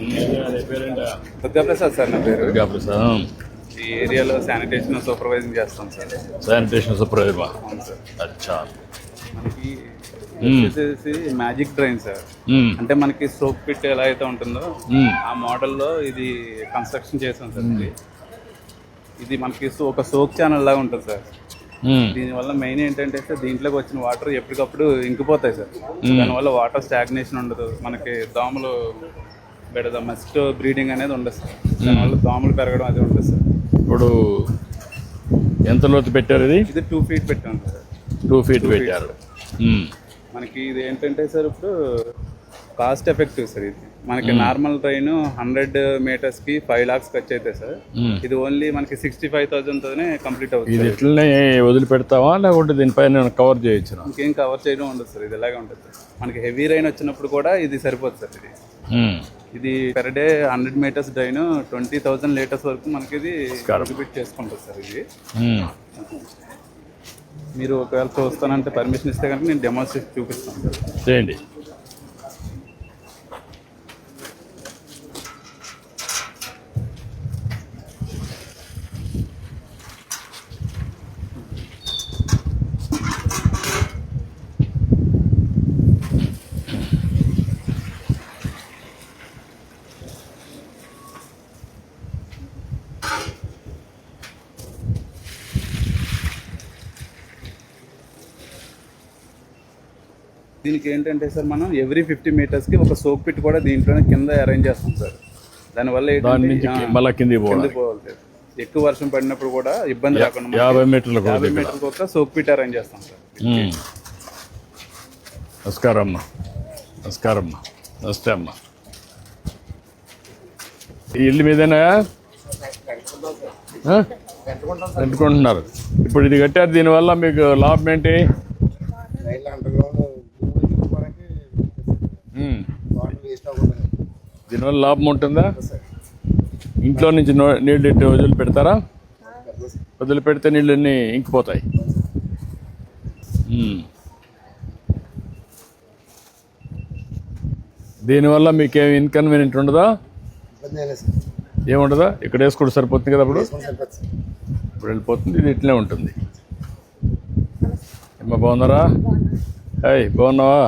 Durga Prasad sir నా పేరు. దుర్గా ప్రసాద్ ఈ ఏరియాలో శానిటేషన్ సూపర్వైజింగ్ చేస్తాం సార్. శానిటేషన్ సూపర్వైజర్ అచ్చా. మనకి. వచ్చేసి మ్యాజిక్ డ్రైన్ సార్. అంటే మనకి సోప్ పిట్ ఎలా అయితే ఉంటుందో. ఆ మోడల్లో ఇది కన్స్ట్రక్షన్ చేసాం సార్ ఇది. ఇది మనకి ఒక సోక్ ఛానల్ లాగా ఉంటుంది సార్. దీనివల్ల మెయిన్ ఏంటంటే సార్ దీంట్లోకి వచ్చిన వాటర్ ఎప్పటికప్పుడు ఇంకిపోతాయి సార్. దానివల్ల వాటర్ స్టాగ్నేషన్ ఉండదు. మనకి దోమలు బెడద మస్ట్ బ్రీడింగ్ అనేది ఉండదు సార్. దానివల్ల దోమలు పెరగడం అది ఉండదు సార్. ఇప్పుడు ఎంత లోతు పెట్టారు ఇది? ఇది టూ ఫీట్ పెట్టాం సార్. టూ ఫీట్ పెట్టారు. మ్మ్. మనకి ఇది ఏంటంటే సార్ ఇప్పుడు కాస్ట్ ఎఫెక్టివ్ సార్ ఇది. మనకి నార్మల్ ట్రైన్ హండ్రెడ్ మీటర్స్కి ఫైవ్ లాక్స్ ఖర్చు అవుతాయి సార్. మ్మ్. ఇది ఓన్లీ మనకి సిక్స్టీ ఫైవ్ థౌసండ్ తోనే కంప్లీట్ అవుతుంది ఇది. ఇట్లనే వదిలిపెడతావా లేకుంటే దీనిపైన కవర్ చేయొచ్చునా? ఇంకేం కవర్ చేయడం ఉండదు సార్ ఇది ఇలాగే ఉంటుంది మనకి హెవీ రైన్ వచ్చినప్పుడు కూడా ఇది సరిపోతుంది సార్ ఇది. మ్మ్. ఇది per day hundred metres drain twenty thousand litres వరకు మనకి ఇది ఎగ్జిబిట్ చేసుకుంటుంది సార్ ఇది. మీరు ఒకవేళ చూస్తానంటే పర్మిషన్ ఇస్తే కనుక నేను డెమోన్స్ట్రేట్ చూపిస్తాను. సార్ చేయండి. దీనికి ఏంటంటే సార్ మనం ఎవ్రీ ఫిఫ్టీ మీటర్స్కి ఒక సోప్ పిట్ కూడా దీంట్లోనే కింద అరేంజ్ చేస్తాం సార్. దానివల్ల మళ్ళా కిందికి పోవాలి. కిందకి పోవాలి సార్. ఎక్కువ వర్షం పడినప్పుడు కూడా ఇబ్బంది రాకుండా యాభై మీటర్లు యాభై మీటర్కి ఒక సోప్ పిట్ అరేంజ్ చేస్తాం సార్. నమస్కారం అమ్మా నమస్కారం అమ్మా నమస్తే అమ్మా. ఈ ఇల్లు మీదేనా? ఆ? కట్టుకుంటున్నారు ఇప్పుడు ఇది కట్టారు దీనివల్ల మీకు లాభం ఏంటి? దీనివల్ల లాభం ఉంటుందా? ఇంట్లో నుంచి నీళ్ళు ఇట్టి వదిలి పెడతారా? వదిలి పెడితే నీళ్ళన్నీ ఇంకిపోతాయి. దీనివల్ల మీకేం ఇన్కన్వీనియంట్ ఉండదా? ఏముండదా? ఇక్కడ వేసుకుంటే సరిపోతుంది కదా అప్పుడు? ఇప్పుడు వెళ్ళిపోతుంది. ఇది ఇట్లనే ఉంటుంది. ఏమ్మా బాగున్నారా? హాయ్ బాగున్నావా?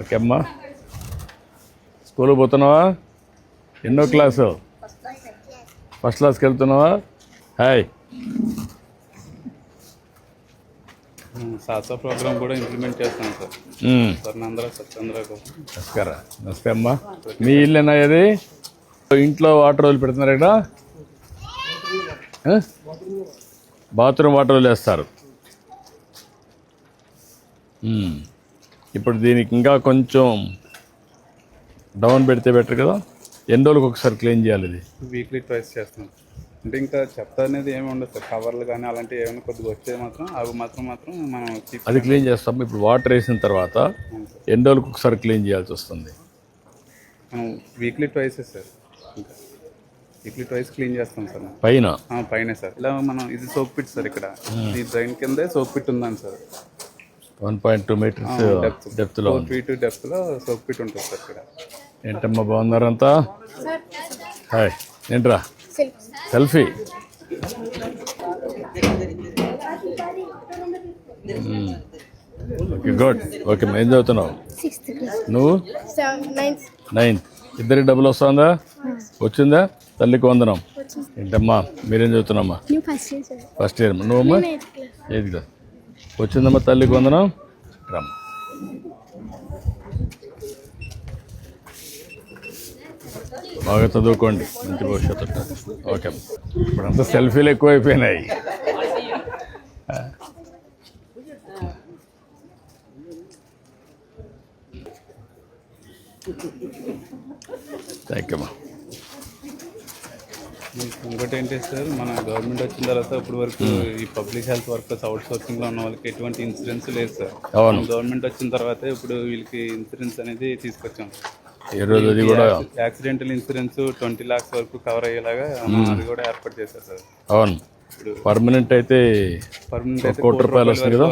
ఓకే అమ్మా. స్కూల్కి పోతున్నావా? ఎన్నో క్లాసు? ఫస్ట్ క్లాస్కి వెళ్తున్నావా? హాయ్. సాసా ప్రోగ్రామ్ కూడా ఇంప్లిమెంట్ చేస్తాం సార్. కోసం నమస్కారం. నమస్తే అమ్మా. మీ ఇల్లేనా ఇది? ఇంట్లో వాటర్ వదిలి పెడుతున్నారు ఇక్కడ? బాత్రూమ్ వాటర్ వదిలేస్తారు. ఇప్పుడు దీనికి ఇంకా కొంచెం డౌన్ పెడితే బెటర్ కదా. ఎన్ని రోజులకు ఒకసారి క్లీన్ చేయాలి ఇది? వీక్లీ ట్వైస్ చేస్తాం. అంటే ఇంకా చెత్త అనేది ఏమి ఉండదు సార్. కవర్లు కానీ అలాంటివి ఏమైనా కొద్దిగా వచ్చే మాత్రం అవి మాత్రం మాత్రం మనం అది క్లీన్ చేస్తాం. ఇప్పుడు వాటర్ వేసిన తర్వాత. ఎన్ని రోజులకు ఒకసారి క్లీన్ చేయాల్సి వస్తుంది? మనం వీక్లీ ట్వైస్ సార్. ఇంకా వీక్లీ ట్వైస్ క్లీన్ చేస్తాం సార్. పైన? పైనే సార్. ఇలా మనం ఇది సోప్ పిట్ సార్ ఇక్కడ. ఈ డ్రైన్ కిందే సోప్ పిట్ ఉందని sir. One point two meters depth డెప్త్లో feet డెప్త్లో సోప్ పిట్ ఉంటుంది సార్ ఇక్కడ. ఏంటమ్మా బాగున్నారంతా? హాయ్ ఏంట్రా? సెల్ఫీ. Okay good. ఓకే ఏం చదువుతున్నావు? నువ్వు? నైన్త్. ఇద్దరికి డబ్బులు వస్తుందా? వచ్చిందా? తల్లికి వందనం. ఏంటమ్మా మీరేం చదువుతున్నామ్మా first year sir. First year. నువ్వమ్మా? Eighth class. ఏది కదా వచ్చిందమ్మా తల్లికి వందనం రమ్మ. బాగా చదువుకోండి మంచి భవిష్యత్తు ఓకే ఇప్పుడంతా సెల్ఫీలు ఎక్కువైపోయినాయి. థ్యాంక్ యూ అమ్మా ఇంకోటి ఏంటి సార్ మన గవర్నమెంట్ వచ్చిన తర్వాత ఇప్పుడు వరకు ఈ పబ్లిక్ హెల్త్ వర్కర్స్ అవుట్ సోర్సింగ్లో ఉన్న వాళ్ళకి ఎటువంటి ఇన్సూరెన్స్ లేదు సార్. అవును. గవర్నమెంట్ వచ్చిన తర్వాత ఇప్పుడు వీళ్ళకి ఇన్సూరెన్స్ అనేది తీసుకొచ్చాం. అది కూడా యాక్సిడెంటల్ ఇన్సూరెన్స్ ట్వంటీ లాక్స్ వరకు కవర్ అయ్యేలాగా అది కూడా ఏర్పాటు చేశారు సార్. అవును. పర్మనెంట్ అయితే పర్మనెంట్ కోటి రూపాయలు వస్తుంది కదా?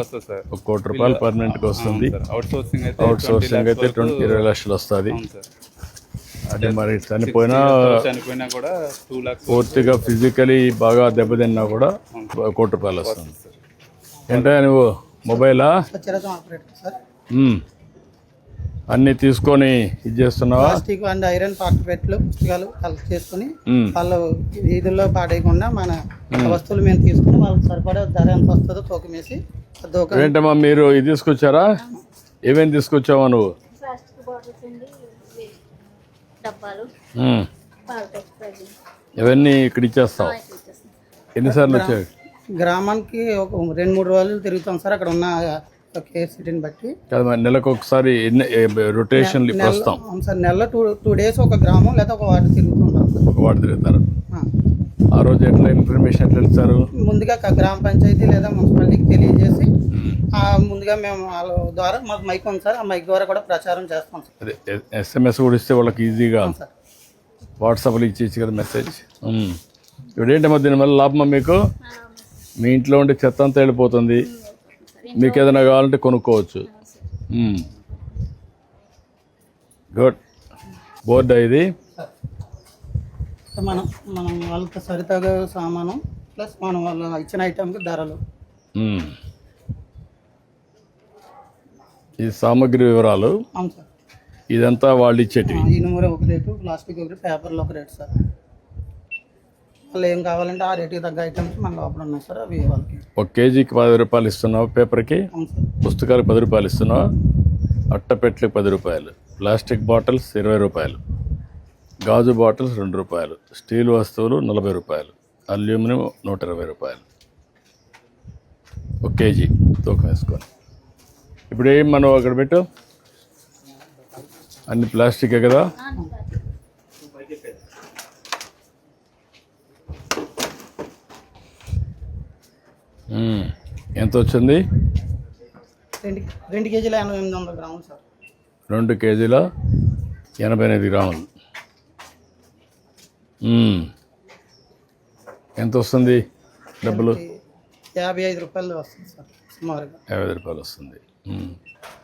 ఒక కోటి రూపాయలు పర్మనెంట్గా వస్తుంది. అవుట్ సోర్సింగ్ అయితే అవుట్ సోర్సింగ్ అయితే ట్వంటీ ఇరవై లక్షలు వస్తుంది. అది మరి చనిపోయినా చనిపోయినా కూడా టూ లాక్స్ పూర్తిగా ఫిజికలీ బాగా దెబ్బతిన్నా కూడా కోటి రూపాయలు వస్తుంది. ఏంటో నువ్వు? మొబైలా. అన్నీ తీసుకొని ఇది చేస్తున్నావా? ప్లాస్టిక్ అండ్ ఐరన్ పార్ట్ పెట్లు పుస్తకాలు కలెక్ట్ చేసుకుని. వాళ్ళు వీధుల్లో పాడేయకుండా మన వస్తువులు మేము తీసుకుని వాళ్ళకి సరిపడే ధర ఎంత వస్తుందో తూకం వేసి దూకం ఏంటమ్మా మీరు ఇది తీసుకొచ్చారా? ఏమేమి తీసుకొచ్చావా నువ్వు ప్లాస్టిక్ బాటిల్స్ అండి ఇవి డబ్బాలు. ఇవన్నీ ఇక్కడ ఇచ్చేస్తావు. ఎన్నిసార్లు వచ్చాయి? గ్రామానికి ఒక రెండు మూడు రోజులు తిరుగుతాం సార్. అక్కడ ఉన్న కేర్ సిటీని బట్టి. నెలకు ఒకసారి రొటేషన్లు నెల వస్తాం అవును సార్ నెల టూ టూ డేస్ ఒక గ్రామం లేదా ఒక వార్డు తిరుగుతుంటాం సార్. ఒక వాడు తిరుగుతారు. ఆ. ఆ రోజు ఎట్లా ఇన్ఫర్మేషన్ ఎట్లా ఇస్తారు? ముందుగా గ్రామ పంచాయతీ లేదా మున్సిపాలిటీకి తెలియజేసి ముందుగా మేము వాళ్ళ ద్వారా మాకు మైక్ ఉంది సార్ ఆ మైక్ ద్వారా కూడా ప్రచారం చేస్తాం సార్. అదే ఎస్ఎంఎస్ కూడా ఇస్తే వాళ్ళకి ఈజీగా అవును సార్. వాట్సాప్లో ఇచ్చేసి కదా మెసేజ్. మ్మ్. ఇప్పుడు ఏంటమ్మా దీనివల్ల లాభమా మీకు? మీ ఇంట్లో ఉండే చెత్త అంతా వెళ్ళిపోతుంది. మీకు ఏదైనా కావాలంటే కొనుక్కోవచ్చు. గుడ్ బోర్డా ఇది? మనం మనం వాళ్ళకి సరితగా సామాను ప్లస్ మనం వాళ్ళ ఇచ్చిన ఐటమ్కి ధరలు. ఈ సామాగ్రి వివరాలు అవును సార్. ఇదంతా వాళ్ళు ఇచ్చేటివి. ఒక రేటు ప్లాస్టిక్ ఒక రేటు పేపర్లో ఒక రేటు సార్. వాళ్ళు ఏం కావాలంటే ఆ రేటుకి తగ్గ ఐటమ్స్ మన లోపల ఉన్నాయి సార్ అవి వాళ్ళకి. ఒక కేజీకి పది రూపాయలు ఇస్తున్నావు పేపర్కి అవును సార్. పుస్తకాలకు పది రూపాయలు ఇస్తున్నావు అట్టపెట్లకు పది రూపాయలు ప్లాస్టిక్ బాటిల్స్ ఇరవై రూపాయలు గాజు బాటిల్స్ రెండు రూపాయలు స్టీల్ వస్తువులు నలభై రూపాయలు అల్యూమినియం నూట ఇరవై రూపాయలు. ఒక కేజీ తూకం వేసుకొని. ఇప్పుడు ఏం మనం అక్కడ పెట్టు? అన్ని ప్లాస్టికే కదా. ఎంత వచ్చింది? రెండు కేజీల ఎనభై ఎనిమిది వందల గ్రాములు సార్. రెండు కేజీల ఎనభై ఎనిమిది గ్రాములు. ఎంత వస్తుంది డబ్బులు? యాభై ఐదు రూపాయలు వస్తుంది సార్ సుమారుగా. యాభై ఐదు రూపాయలు వస్తుంది.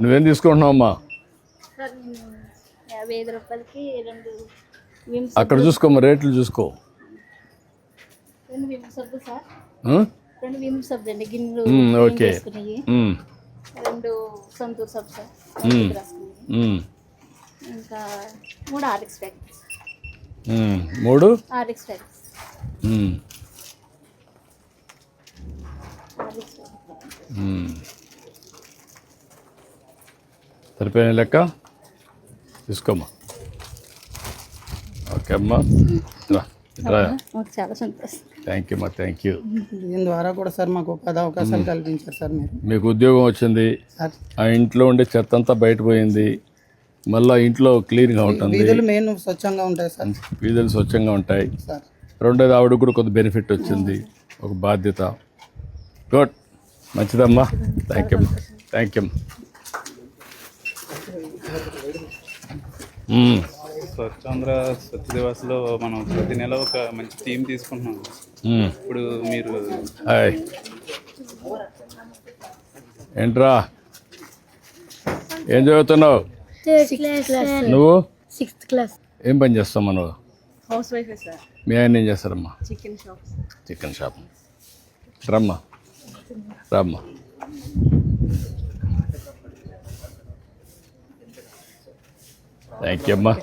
నువ్వేం తీసుకుంటున్నావు అమ్మా? సార్ నేను యాభై ఐదు రూపాయలకి రెండు విమ్ అక్కడ చూసుకోమ్మా రేట్లు చూసుకో. ఓకే. రెండు సంతూర్ సార్. ఇంకా మూడు ఆర్ఎక్స్ ప్యాకెట్స్. మూడు? RX packets. మ్మ్. RX packets. మ్మ్. సరిపోయిన లెక్క తీసుకోమ్మా. ఓకే అమ్మా చాలా సంతోషం. థ్యాంక్ యూ అమ్మా థ్యాంక్ యూ దీని ద్వారా కూడా సార్ మాకు ఉపాధి అవకాశాలు కల్పించారు సార్ మీరు. మీకు ఉద్యోగం వచ్చింది. సార్. ఆ ఇంట్లో ఉండే చెత్త అంతా బయటపోయింది మళ్ళా ఇంట్లో క్లీన్గా ఉంటుంది. వీధులు మెయిన్ స్వచ్ఛంగా ఉంటాయి సార్. వీధులు స్వచ్ఛంగా ఉంటాయి. సార్. రెండోది ఆవిడకు కూడా కొంత బెనిఫిట్ వచ్చింది. ఒక బాధ్యత. గుడ్ మంచిదమ్మా. Thank you thank you. Swachhandhra స్వచ్ఛ దివాస్లో మనం ప్రతి నెల ఒక మంచి థీమ్ తీసుకుంటున్నాం. ఇప్పుడు మీరు హాయ్. ఏంట్రా? ఏం చదువుతున్నావు? నువ్వు? సిక్స్త్ క్లాస్ ఏం పని చేస్తావు నువ్వు? హౌస్ వైఫ్ సార్ మీ ఆయన ఏం చేస్తారమ్మా? చికెన్ షాప్స్ చికెన్ షాప్ రమ్మా. రమ్మా. థ్యాంక్ యూ అమ్మా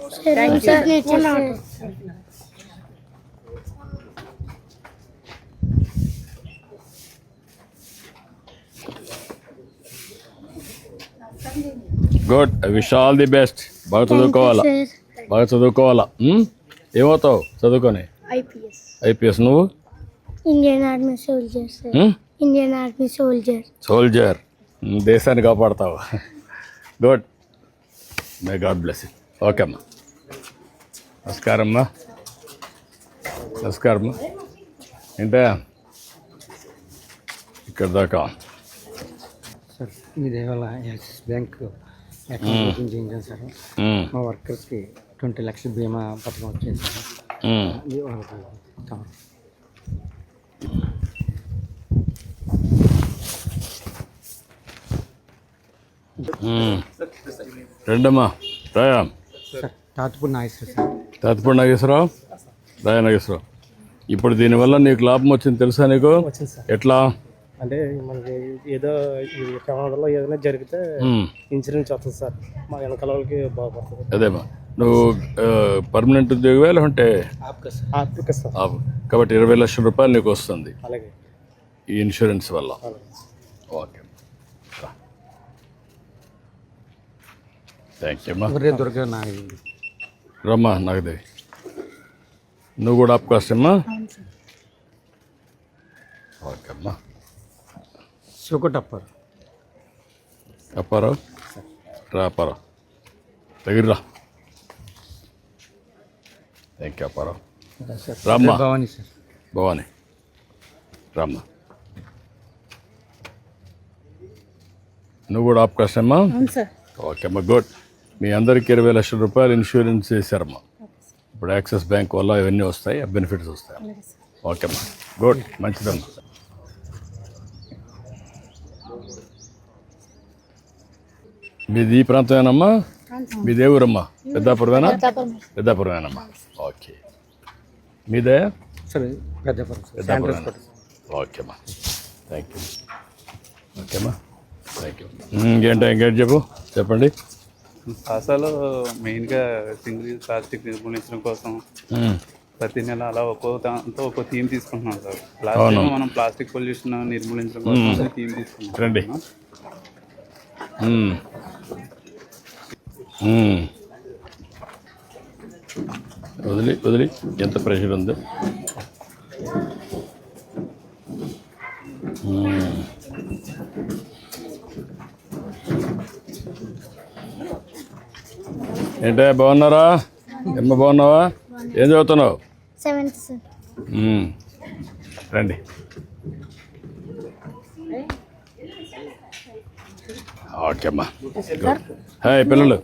good wish all the best బాగా చదువుకోవాలా? బాగా చదువుకోవాలా? ఉమ్? ఏమవుతావు చదువుకొని? ఐపీఎస్ ఐపీఎస్ నువ్వు? Indian army soldier? Indian army soldier soldier దేశాన్ని కాపాడతావు? Good may God bless okay అమ్మా నమస్కారం అమ్మా నమస్కారం అమ్మా ఏంటా? ఇక్కడ దాకా. సార్ మీది ఇవాళ యాక్సిస్ బ్యాంక్ అకౌంట్ ఓపెన్ చేయించాను సార్. మా వర్కర్స్కి ట్వంటీ లక్షల బీమా పథకం వచ్చింది సార్. ఇది వాళ్ళకి కావాలి. రెండమ్మా రాయా సార్ తాతుపూడి నాగేశ్వర సార్ తాతపూడి నాగేశ్వరరావు? రాయా నాగేశ్వరరావు. ఇప్పుడు దీనివల్ల నీకు లాభం వచ్చింది తెలుసా నీకు? ఎట్లా? అంటే మనకి ఏదో ప్రమాదంలో ఏదైనా జరిగితే. ఇన్సూరెన్స్ వస్తుంది సార్. మా వెనకాల వాళ్ళకి బాగుపడుతుంది. అదేమ్మా నువ్వు పర్మనెంట్ ఉద్యోగమే లేకుంటే. కాబట్టి ఇరవై లక్షల రూపాయలు నీకు వస్తుంది. అలాగే. ఈ ఇన్సూరెన్స్ వల్ల. Okay. Thank you Durga Nageswara రమ్మా నాగదేవి నువ్వు కూడా ఆప్ కాస్ట్ అమ్మా ఓకే అమ్మా సుకటప్పర్ అప్పారావు రా అప్పారావు దగ్గర రా థ్యాంక్ యూ అప్పారావు రామ్మా భవానీ సార్ భవాని రామ్మా నువ్వు కూడా ఆప్ కాస్ట్ అమ్మా అవును సార్ ఓకే అమ్మా గుడ్ మీ అందరికి ఇరవై లక్షల రూపాయలు ఇన్సూరెన్స్ చేశారమ్మా ఇప్పుడు యాక్సిస్ బ్యాంక్ వల్ల ఇవన్నీ వస్తాయి ఆ బెనిఫిట్స్ వస్తాయి. ఓకే అమ్మా గుడ్. మంచిదమ్మా. మీది ఈ ప్రాంతమేనమ్మా? మీదే ఊరమ్మా? పెద్దాపురమేనా? పెద్దాపురమేనమ్మా. ఓకే. మీదే సార్ పెద్దపురం ఓకేమ్మా థ్యాంక్ యూ ఓకేమ్మా థ్యాంక్ యూ ఇంకేంటో ఇంకేంటి చెప్పు? చెప్పండి. అసలు మెయిన్గా సింగిల్ యూజ్ ప్లాస్టిక్ నిర్మూలించడం కోసం. ప్రతి నెల అలా ఒక్కో దాంతో ఒక్కో థీమ్ తీసుకుంటున్నాం సార్. లాస్ట్ టైం మనం ప్లాస్టిక్ పొల్యూషన్ నిర్మూలించడం కోసం థీమ్ తీసుకున్నాం రండి. వదిలి వదిలి. ఎంత ప్రెషర్ ఉంది? ఏంటే బాగున్నారా? ఎమ్మ బాగున్నావా? ఏం చదువుతున్నావు. రండి. ఓకే అమ్మా. హాయ్ పిల్లలు.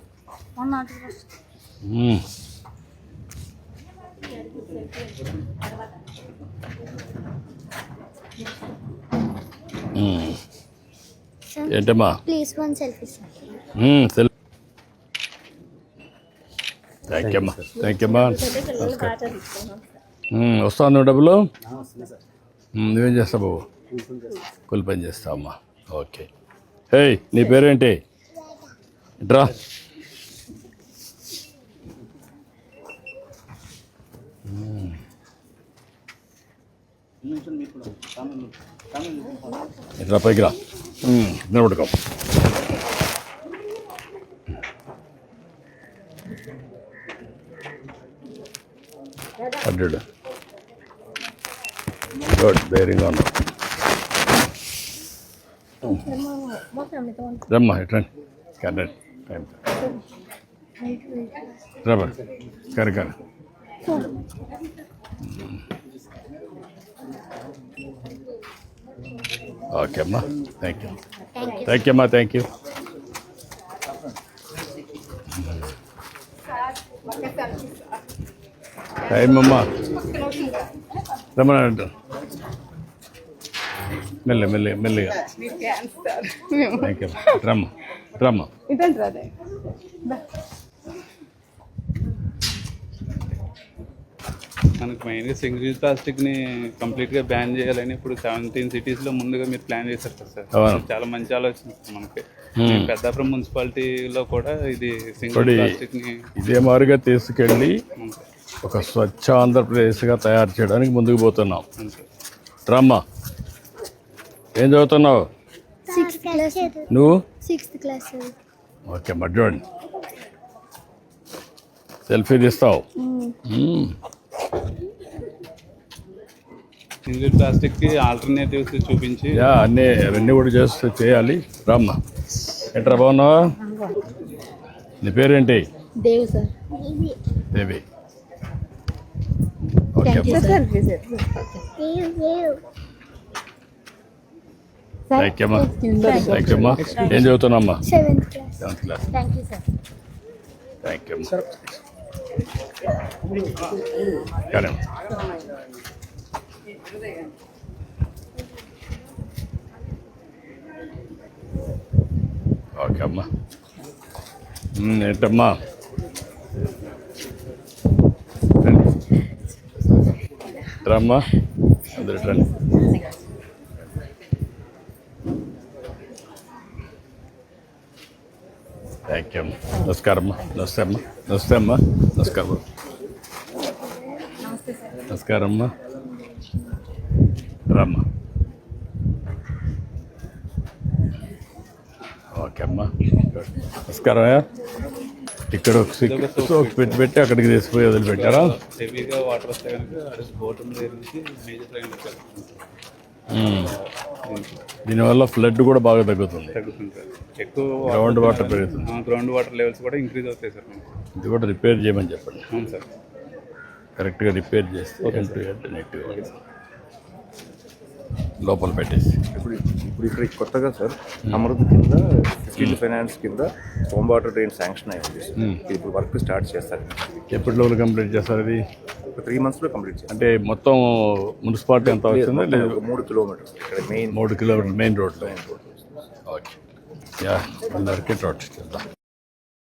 ఏంటమ్మా? ప్లీజ్ వన్ సెల్ఫీ సార్ మ్మ్, సెల్ థ్యాంక్ యూ అమ్మా థ్యాంక్ యూ అమ్మా మ్మ్, వస్తాను డబ్బులు? మ్మ్, నువ్వేం చేస్తావు బాబు? కూలి పని చేస్తావు అమ్మా? ఓకే. హే నీ పేరేంటి? డ్రా. ఇట్లా పైకి రా. మ్మ్, నిలబడుకో పడ్డాడు గుడ్ ధైర్యంగా ఉన్నావు రమ్మా ఇట్రండి కరెక్ట్ టైం రమ్మా కరెక్ట్ కరెక్ట్ ఓకే అమ్మా థ్యాంక్ యూ థ్యాంక్ యూ అమ్మా థ్యాంక్ యూ టైం అమ్మా రమ్మనంట మెల్ల మెల్లి మెల్లిగా. థ్యాంక్ యూ రమ్మ రమ్మ. మనకి మెయిన్గా సింగిల్ ప్లాస్టిక్ని కంప్లీట్గా బ్యాన్ చేయాలని ఇప్పుడు సెవెంటీన్ సిటీస్లో ముందుగా మీరు ప్లాన్ చేశారు కదా సార్. చాలా మంచి ఆలోచన మనకి. మేము పెద్దాపురం మున్సిపాలిటీలో కూడా ఇది సింగిల్ ప్లాస్టిక్ని ఇదే మారుగా తీసుకెళ్ళి ఒక స్వచ్ఛ ఆంధ్రప్రదేశ్గా తయారు చేయడానికి ముందుకు పోతున్నాం. రమ్మ ఏం చదువుతున్నావు? నువ్వు? ఓకే మడ్జోండి సెల్ఫీ తీస్తావు. సింగిల్ ప్లాస్టిక్కి ఆల్టర్నేటివ్స్ చూపించి యా అన్నీ అవన్నీ కూడా చేస్తూ చేయాలి. రామ్మ ఎట్రా బాగున్నావా? నీ పేరేంటి? Dev sir. Devi. Thank you thank you ఏం చదువుతున్నామ్మా seventh class thank you sir thank you కానీ ఓకే అమ్మా ఏంటమ్మా? రమ్మ అందరు రండి. థ్యాంక్ యూ అమ్మా. నమస్కారం అమ్మా. నమస్తే అమ్మా. నమస్తే అమ్మా. నమస్కారం నమస్కారం అమ్మా. ఓకే అమ్మా. నమస్కారం అయ్యా. ఇక్కడ ఒక సిక్ ఒక పెట్టి పెట్టి అక్కడికి తీసిపోయి వదిలిపెట్టారా? హెవీగా వాటర్ వస్తే కనుక బోటం. దీనివల్ల ఫ్లడ్ కూడా బాగా తగ్గుతుంది. తగ్గుతుంది ఎక్కువ గ్రౌండ్ వాటర్ పెరుగుతుంది. గ్రౌండ్ వాటర్ లెవెల్స్ కూడా ఇంక్రీజ్ అవుతాయి సార్. ఇది కూడా రిపేర్ చేయమని చెప్పండి. అవును సార్. కరెక్ట్గా రిపేర్ చేస్తే హెల్త్ నెట్గా లోపల పెట్టేసి. ఇప్పుడు ఇప్పుడు ఇక్కడ కొత్తగా సార్ అమృత్ కింద స్కిల్ ఫైనాన్స్ కింద హోమ్ వాటర్ డ్రైన్ శాంక్షన్ అయింది ఇప్పుడు వర్క్ స్టార్ట్ చేస్తారు. ఎప్పటి లోపల కంప్లీట్ చేస్తారు ఇది ఒక త్రీ మంత్స్లో కంప్లీట్ చేస్తారు. అంటే మొత్తం మున్సిపాలిటీ ఎంత అవుతుందా మూడు కిలోమీటర్స్ ఇక్కడ మెయిన్ మూడు కిలోమీటర్లు మెయిన్ రోడ్లో. ఓకే. యా అందరికీ రోడ్ చేద్దాం